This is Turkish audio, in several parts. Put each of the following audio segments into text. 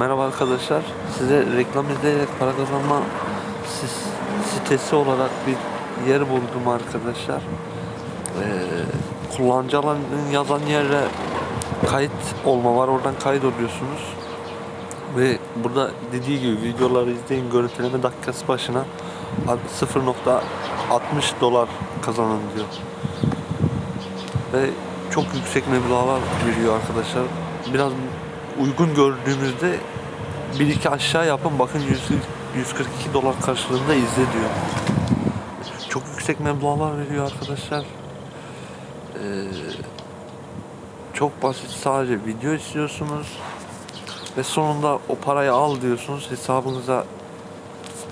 Merhaba arkadaşlar. Size reklam izleyerek para kazanma sitesi olarak bir yer buldum arkadaşlar. Ee, kullanıcı alanının yazan yere kayıt olma var. Oradan kayıt oluyorsunuz. Ve burada dediği gibi videoları izleyin. Görüntüleme dakikası başına 0.60 dolar kazanın diyor. Ve çok yüksek meblağlar veriyor arkadaşlar. Biraz uygun gördüğünüzde bir iki aşağı yapın bakın 100 142 dolar karşılığında izle diyor. Çok yüksek meblağlar veriyor arkadaşlar. Ee, çok basit sadece video istiyorsunuz ve sonunda o parayı al diyorsunuz hesabınıza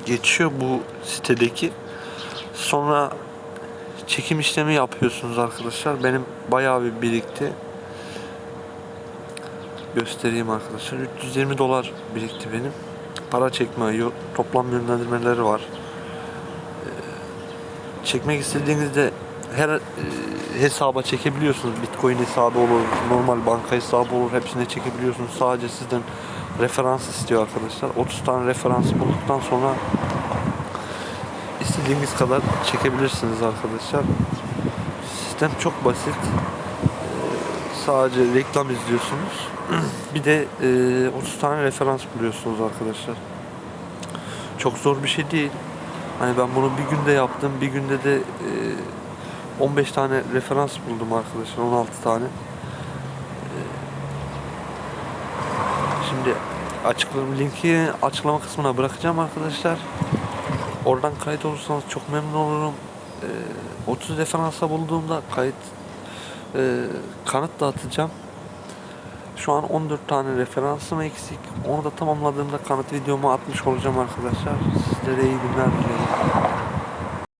geçiyor bu sitedeki. Sonra çekim işlemi yapıyorsunuz arkadaşlar. Benim bayağı bir birikti. Göstereyim arkadaşlar. 320 dolar birikti benim. Para çekme toplam yönlendirmeleri var. Ee, çekmek istediğinizde her e, hesaba çekebiliyorsunuz. Bitcoin hesabı olur, normal banka hesabı olur. Hepsine çekebiliyorsunuz. Sadece sizden referans istiyor arkadaşlar. 30 tane referans bulduktan sonra istediğiniz kadar çekebilirsiniz arkadaşlar. Sistem çok basit. Ee, Sadece reklam izliyorsunuz. bir de e, 30 tane referans buluyorsunuz arkadaşlar. Çok zor bir şey değil. Hani ben bunu bir günde yaptım. Bir günde de e, 15 tane referans buldum arkadaşlar. 16 tane. Ee, Şimdi açıklama linki açıklama kısmına bırakacağım arkadaşlar. Oradan kayıt olursanız çok memnun olurum. Ee, 30 referansa bulduğumda kayıt e, kanıt dağıtacağım. Şu an 14 tane referansım eksik. Onu da tamamladığımda kanıt videomu atmış olacağım arkadaşlar. Sizlere iyi günler diliyorum.